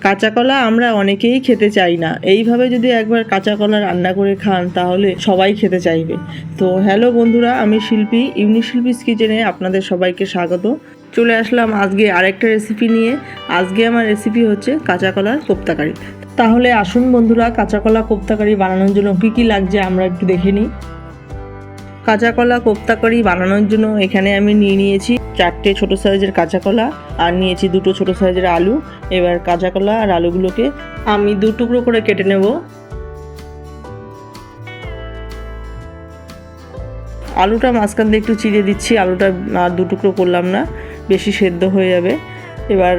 কাঁচা কলা আমরা অনেকেই খেতে চাই না। এইভাবে যদি একবার কাঁচা কলা রান্না করে খান, তাহলে সবাই খেতে চাইবে। তো হ্যালো বন্ধুরা, আমি শিল্পী ইউনি শিল্পীস কিচেনে আপনাদের সবাইকে স্বাগত। চলে আসলাম আজকে আরেকটা রেসিপি নিয়ে। আজকে আমার রেসিপি হচ্ছে কাঁচা কলার কোপ্তাকারি। তাহলে আসুন বন্ধুরা কাঁচা কলা কোপ্তাকারি বানানোর জন্য কী কী লাগছে আমরা একটু দেখে নিই। কাঁচা কলা কোপ্তা করি বানানোর জন্য এখানে আমি নিয়ে নিয়েছি চারটে ছোট সাইজের কাঁচা কলা আর নিয়েছি দুটো ছোট সাইজের আলু। এবার কাঁচা কলা আর আলুগুলোকে আমি দু টুকরো করে কেটে নেব। আলুটা মাঝখান দিয়ে একটু চিড়ে দিচ্ছি, আলুটা আর দু টুকরো করলাম না, বেশি সেদ্ধ হয়ে যাবে। এবার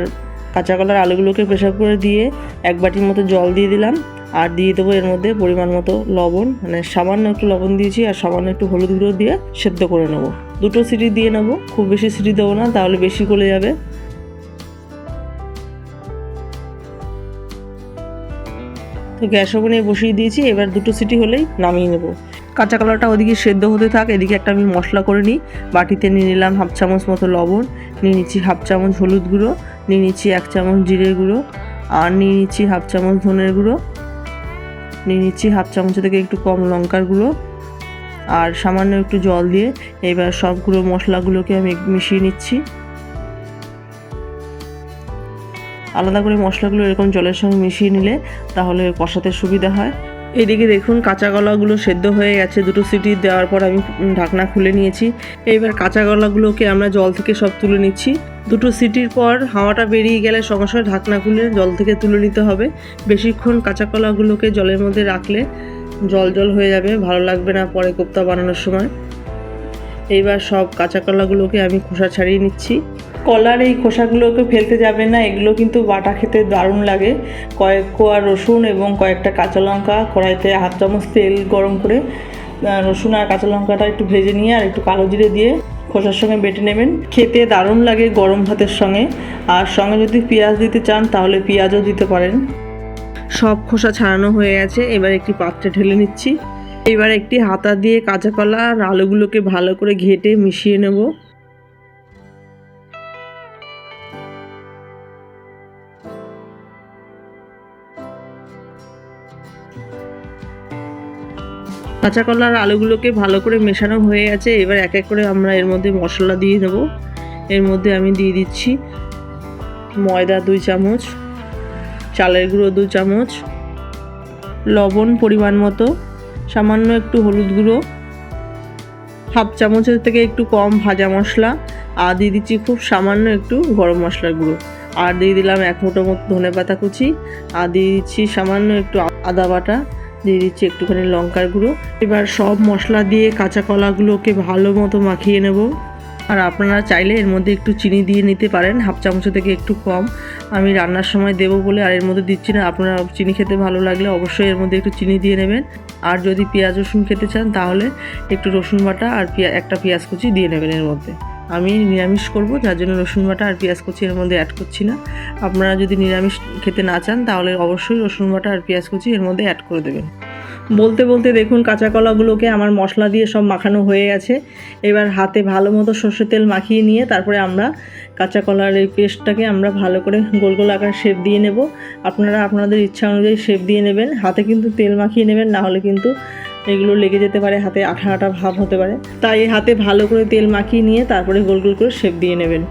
কাঁচা কলার আলুগুলোকে প্রেশার করে দিয়ে এক বাটির মতো জল দিয়ে দিলাম। আর দিয়ে দেবো এর মধ্যে পরিমাণ মতো লবণ মানে সামান্য একটু লবণ দিয়েছি আর সামান্য একটু হলুদ গুঁড়ো দিয়ে সেদ্ধ করে নেব। দুটো সিটি দিয়ে নেব, খুব বেশি সিটি দেবো না, তাহলে বেশি গলে যাবে। তো গ্যাস ওভেনে বসিয়ে দিয়েছি, এবার দুটো সিটি হলেই নামিয়ে নেব। কাঁচা কলাটা ওদিকে সেদ্ধ হতে থাক, এদিকে একটা আমি মশলা করে নিই। বাটিতে নিয়ে নিলাম হাফ চামচ মতো লবণ, নিয়ে নিচ্ছি হাফ চামচ হলুদ গুঁড়ো। নিয়ে নিচ্ছি এক চামচ জিরের গুঁড়ো, আর নিয়ে নিচ্ছি হাফ চামচ ধনের গুঁড়ো। নিয়ে নিচ্ছি হাফ চামচ থেকে একটু কম লঙ্কার গুঁড়ো, আর সামান্য একটু জল দিয়ে এবার সবগুলো মশলাগুলোকে আমি মিশিয়ে নিচ্ছি। আলাদা করে মশলাগুলো এরকম জলের সঙ্গে মিশিয়ে নিলে তাহলে কষাতে সুবিধা হয়। এদিকে দেখুন কাঁচা কলাগুলো সেদ্ধ হয়ে গেছে। দুটো সিটি দেওয়ার পর আমি ঢাকনা খুলে নিয়েছি। এবার কাঁচা কলাগুলোকে আমরা জল থেকে সব তুলে নিচ্ছি। দুটো সিটির পর হাওয়াটা বেরিয়ে গেলে সঙ্গে সঙ্গে ঢাকনা খুলে জল থেকে তুলে নিতে হবে। বেশিক্ষণ কাঁচা কলাগুলোকে জলের মধ্যে রাখলে জল জল হয়ে যাবে, ভালো লাগবে না পরে কোপ্তা বানানোর সময়। এইবার সব কাঁচা কলাগুলোকে আমি খোসা ছাড়িয়ে নিচ্ছি। কলার এই খোসাগুলোকে ফেলতে যাবে না, এগুলো কিন্তু বাটা খেতে দারুণ লাগে। কয়েক কোয়া রসুন এবং কয়েকটা কাঁচা লঙ্কা, কড়াইতে হাফ চামচ তেল গরম করে রসুন আর কাঁচা লঙ্কাটা একটু ভেজে নিয়ে আর একটু কালো জিরে দিয়ে খোসার সঙ্গে বেটে নেবেন। খেতে দারুণ লাগে গরম ভাতের সঙ্গে। আর সঙ্গে যদি পেঁয়াজ দিতে চান, তাহলে পেঁয়াজও দিতে পারেন। সব খোসা ছাড়ানো হয়ে গেছে, এবার একটি পাত্রে ঢেলে নিচ্ছি। এবার একটি হাতা দিয়ে কাঁচা কলা আর আলুগুলোকে ভালো করে ঘেটে মিশিয়ে নেব। কাঁচা কলা আর আলুগুলোকে ভালো করে মেশানো হয়ে গেছে। এবার এক এক করে আমরা এর মধ্যে মশলা দিয়ে দেব এর মধ্যে আমি দিয়ে দিচ্ছি ময়দা দুই চামচ, চালের গুঁড়ো দু চামচ, লবণ পরিমাণ মতো। সামান্য একটু হলুদ গুঁড়ো, হাফ চামচের থেকে একটু কম ভাজা মশলা, আর দিয়ে দিচ্ছি খুব সামান্য একটু গরম মশলার গুঁড়ো। আর দিয়ে দিলাম এক মুঠো মতো ধনে পাতা কুচি, আর দিয়ে দিচ্ছি সামান্য একটু আদা বাটা, দিয়ে দিচ্ছি একটুখানি লঙ্কার গুঁড়ো। এবার সব মশলা দিয়ে কাঁচা কলাগুলোকে ভালো মতো মাখিয়ে নেব। আর আপনারা চাইলে এর মধ্যে একটু চিনি দিয়ে নিতে পারেন, হাফ চামচ থেকে একটু কম। আমি রান্নার সময় দেবো বলে আর এর মধ্যে দিচ্ছি না। আপনারা চিনি খেতে ভালো লাগলে অবশ্যই এর মধ্যে একটু চিনি দিয়ে নেবেন। আর যদি পেঁয়াজ রসুন খেতে চান তাহলে একটু রসুন বাটা আর পেঁয়া, একটা পেঁয়াজ কুচি দিয়ে নেবেন এর মধ্যে। আমি নিরামিষ করব, যার জন্য রসুন বাটা আর পেঁয়াজ কুচি এর মধ্যে অ্যাড করছি না। আপনারা যদি নিরামিষ খেতে না চান তাহলে অবশ্যই রসুন বাটা আর পেঁয়াজ কুচি এর মধ্যে অ্যাড করে দেবেন। বলতে বলতে দেখুন কাঁচা কলাগুলোকে আমার মশলা দিয়ে সব মাখানো হয়ে গেছে। এবার হাতে ভালো মতো সর্ষের তেল মাখিয়ে নিয়ে তারপরে আমরা কাঁচা কলার এই পেস্টটাকে আমরা ভালো করে গোল গোল আকার শেপ দিয়ে নেব। আপনারা আপনাদের ইচ্ছা অনুযায়ী শেপ দিয়ে নেবেন। হাতে কিন্তু তেল মাখিয়ে নেবেন, না হলে কিন্তু এগুলো লেগে যেতে পারে, হাতে আঠা আঠা ভাব হতে পারে। তাই হাতে ভালো করে তেল মাখিয়ে নিয়ে তারপরে গোল গোল করে শেপ দিয়ে নেবেন।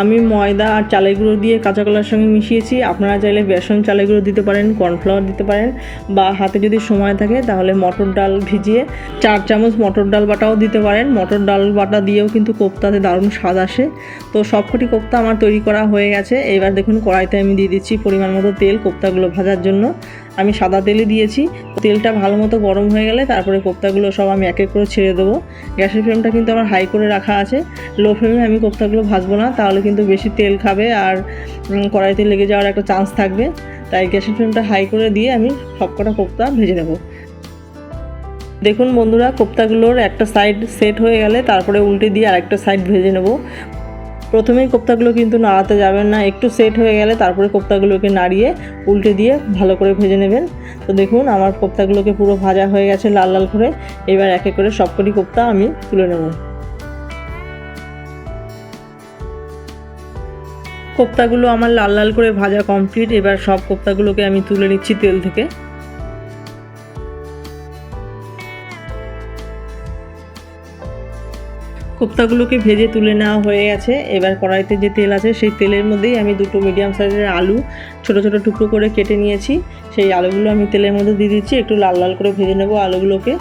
আমি ময়দা আর চালের গুঁড়ো দিয়ে কাঁচা কলার সঙ্গে মিশিয়েছি। আপনারা চাইলে বেসন চালের গুঁড়ো দিতে পারেন, কর্নফ্লাওয়ার দিতে পারেন, বা হাতে যদি সময় থাকে তাহলে মটর ডাল ভিজিয়ে চার চামচ মটর ডাল বাটাও দিতে পারেন। মটর ডাল বাটা দিয়েও কিন্তু কোপ্তাতে দারুণ স্বাদ আসে। তো সবকটি কোপ্তা আমার তৈরি করা হয়ে গেছে। এবার দেখুন কড়াইতে আমি দিয়ে দিচ্ছি পরিমাণ মতো তেল কোপ্তাগুলো ভাজার জন্য। আমি সাদা তেলই দিয়েছি। তেলটা ভালো মতো গরম হয়ে গেলে তারপরে কোপ্তাগুলো সব আমি এক এক করে ছেড়ে দেবো। গ্যাসের ফ্লেমটা কিন্তু আমার হাই করে রাখা আছে। লো ফ্লেমে আমি কোপ্তাগুলো ভাজবো না। তাহলে কিন্তু বেশি তেল খাবে আর কড়াইতে লেগে যাওয়ার একটা চান্স থাকবে। তাই গ্যাসের ফ্লেমটা হাই করে দিয়ে আমি সবকটা কোপ্তা ভেজে নেব। দেখুন বন্ধুরা কোপ্তাগুলোর একটা সাইড সেট হয়ে গেলে তারপরে উল্টে দিয়ে আরেকটা সাইড ভেজে নেব। প্রথমেই কোপ্তাগুলো কিন্তু নাড়াতে যাবেন না, একটু সেট হয়ে গেলে তারপরে কোপ্তাগুলোকে নাড়িয়ে উল্টে দিয়ে ভালো করে ভেজে নেবেন। তো দেখুন আমার কোপ্তাগুলোকে পুরো ভাজা হয়ে গেছে লাল লাল করে। এবার একে করে সবকটি কোপ্তা আমি তুলে নেব। কোপ্তাগুলো আমার লাল লাল করে ভাজা কমপ্লিট এবার সব কোপ্তাগুলোকে আমি তুলে নিচ্ছি তেল থেকে। কোপ্তাগুলোকে ভেজে তুলে নেওয়া হয়ে গেছে। এবার কড়াইতে যে তেল আছে, সেই তেলের মধ্যেই আমি দুটো মিডিয়াম সাইজের আলু ছোট ছোট টুকরো করে কেটে নিয়েছি। সেই আলুগুলো আমি তেলের মধ্যে দিয়ে দিচ্ছি, একটু লাল লাল করে ভেজে নেব আলুগুলোকে।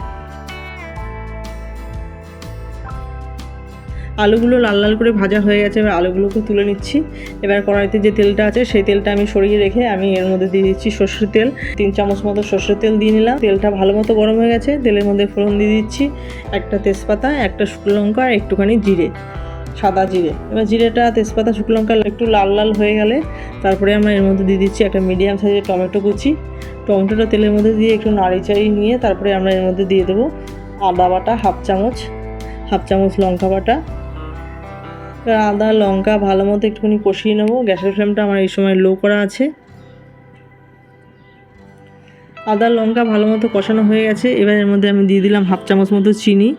আলুগুলো লাল লাল করে ভাজা হয়ে গেছে, এবার আলুগুলোকে তুলে নিচ্ছি। এবার কড়াইতে যে তেলটা আছে, সেই তেলটা আমি সরিয়ে রেখে আমি এর মধ্যে দিয়ে দিচ্ছি সর্ষের তেল। তিন চামচ মতো সর্ষের তেল দিয়ে নিলাম। তেলটা ভালো মতো গরম হয়ে গেছে। তেলের মধ্যে ফোড়ন দিয়ে দিচ্ছি একটা তেজপাতা, একটা শুকনো লঙ্কা আর একটুখানি জিরে, সাদা জিরে। এবার জিরেটা, তেজপাতা, শুকনো লঙ্কা একটু লাল লাল হয়ে গেলে তারপরে আমরা এর মধ্যে দিয়ে দিচ্ছি একটা মিডিয়াম সাইজের টমেটো কুচি। টমেটোটা তেলের মধ্যে দিয়ে একটু নাড়ি চাড়িয়ে নিয়ে তারপরে আমরা এর মধ্যে দিয়ে দেবো আদা বাটা হাফ চামচ হাফ চামচ লঙ্কা বাটা। আদা, লঙ্কা ভালো মতো একটুখানি কষিয়ে নেব। গ্যাসের ফ্লেমটা আমার এই সময় লো করা আছে। আদা, লঙ্কা ভালো মতো কষানো হয়ে গেছে। এবার এর মধ্যে আমি দিয়ে দিলাম হাফ চামচ মতো চিনি।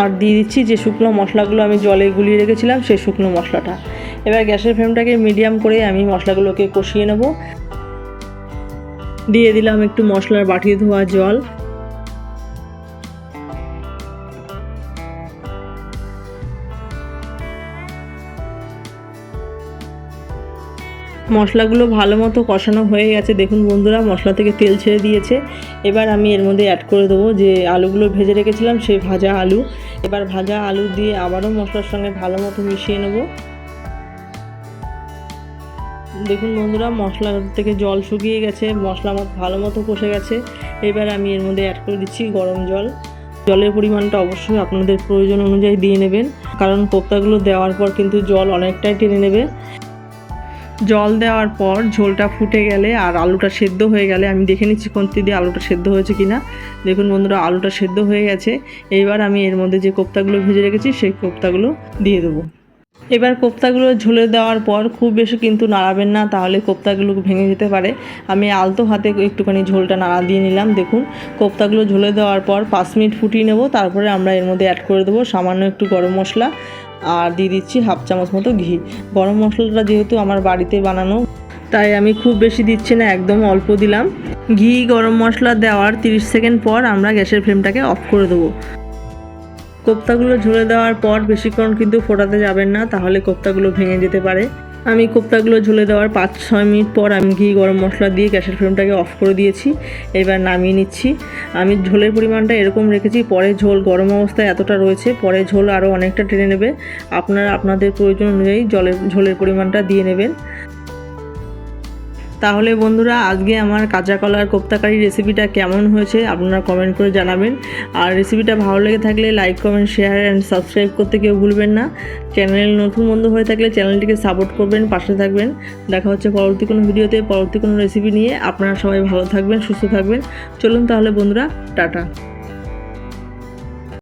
আর দিয়ে দিচ্ছি যে শুকনো মশলাগুলো আমি জলে গুলিয়ে রেখেছিলাম, সেই শুকনো মশলাটা। এবার গ্যাসের ফ্লেমটাকে মিডিয়াম করে আমি মশলাগুলোকে কষিয়ে নেব। দিয়ে দিলাম একটু মশলার বাটি ধোয়া জল। মশলাগুলো ভালো মতো কষানো হয়ে গেছে। দেখুন বন্ধুরা, মশলা থেকে তেল ছেড়ে দিয়েছে। এবার আমি এর মধ্যে অ্যাড করে দেবো যে আলুগুলো ভেজে রেখেছিলাম সেই ভাজা আলু। এবার ভাজা আলু দিয়ে আবারও মশলার সঙ্গে ভালো মতো মিশিয়ে নেব। দেখুন বন্ধুরা, মশলা থেকে জল শুকিয়ে গেছে, মশলা আমার ভালো মতো কষে গেছে। এবার আমি এর মধ্যে অ্যাড করে দিচ্ছি গরম জল। জলের পরিমাণটা অবশ্যই আপনাদের প্রয়োজন অনুযায়ী দিয়ে নেবেন, কারণ কোপ্তাগুলো দেওয়ার পর কিন্তু জল অনেকটাই টেনে নেবে। জল দেওয়ার পর ঝোলটা ফুটে গেলে আর আলুটা সেদ্ধ হয়ে গেলে, আমি দেখে নিচ্ছি কোনটি দিয়ে আলুটা সেদ্ধ হয়েছে কি না দেখুন বন্ধুরা, আলুটা সেদ্ধ হয়ে গেছে। এইবার আমি এর মধ্যে যে কোপ্তাগুলো ভেজে রেখেছি, সেই কোপ্তাগুলো দিয়ে দেবো। এবার কোপ্তাগুলো ঝোলে দেওয়ার পর খুব বেশি কিন্তু নাড়াবেন না, তাহলে কোপ্তাগুলো ভেঙে যেতে পারে। আমি আলতো হাতে একটুখানি ঝোলটা নাড়া দিয়ে নিলাম। দেখুন, কোপ্তাগুলো ঝোলে দেওয়ার পর পাঁচ মিনিট ফুটিয়ে নেব। তারপরে আমরা এর মধ্যে অ্যাড করে দেবো সামান্য একটু গরম মশলা। আর দিয়ে দিচ্ছি হাফ চামচ মতো ঘি। গরম মশলাটা যেহেতু আমার বাড়িতে বানানো, তাই আমি খুব বেশি দিচ্ছি না, একদম অল্প দিলাম। ঘি, গরম মশলা দেওয়ার 30 সেকেন্ড পর আমরা গ্যাসের ফ্লেমটাকে অফ করে দেবো। কোপ্তাগুলো ঝুলে দেওয়ার পর বেশিক্ষণ কিন্তু ফোটাতে যাবেন না, তাহলে কোপ্তাগুলো ভেঙে যেতে পারে। আমি কোপ্তাগুলো ঝুলে দেওয়ার পাঁচ, ছয় মিনিট পর আমি ঘি, গরম মশলা দিয়ে গ্যাসের ফ্লেমটাকে অফ করে দিয়েছি। এবার নামিয়ে নিচ্ছি। আমি ঝোলের পরিমাণটা এরকম রেখেছি, পরে ঝোল গরম অবস্থায় এতটা রয়েছে, পরে ঝোল আরও অনেকটা টেনে নেবে। আপনারা, আপনাদের প্রয়োজন অনুযায়ী জলের, ঝোলের পরিমাণটা দিয়ে নেবেন। তাহলে বন্ধুরা, আজকে আমার কাঁচা কলার কোপ্তাকারি রেসিপিটা কেমন হয়েছে আপনারা কমেন্ট করে জানাবেন। আর রেসিপিটা ভালো লেগে থাকলে like comment share and subscribe করতে কেউ ভুলবেন না। চ্যানেল নতুন বন্ধু হয়ে থাকলে চ্যানেলটিকে সাপোর্ট করবেন, পাশে থাকবেন। দেখা হচ্ছে পরবর্তী কোনো ভিডিওতে পরবর্তী কোনো রেসিপি নিয়ে। আপনারা সবাই ভালো থাকবেন, সুস্থ থাকবেন। চলুন তাহলে বন্ধুরা, টাটা।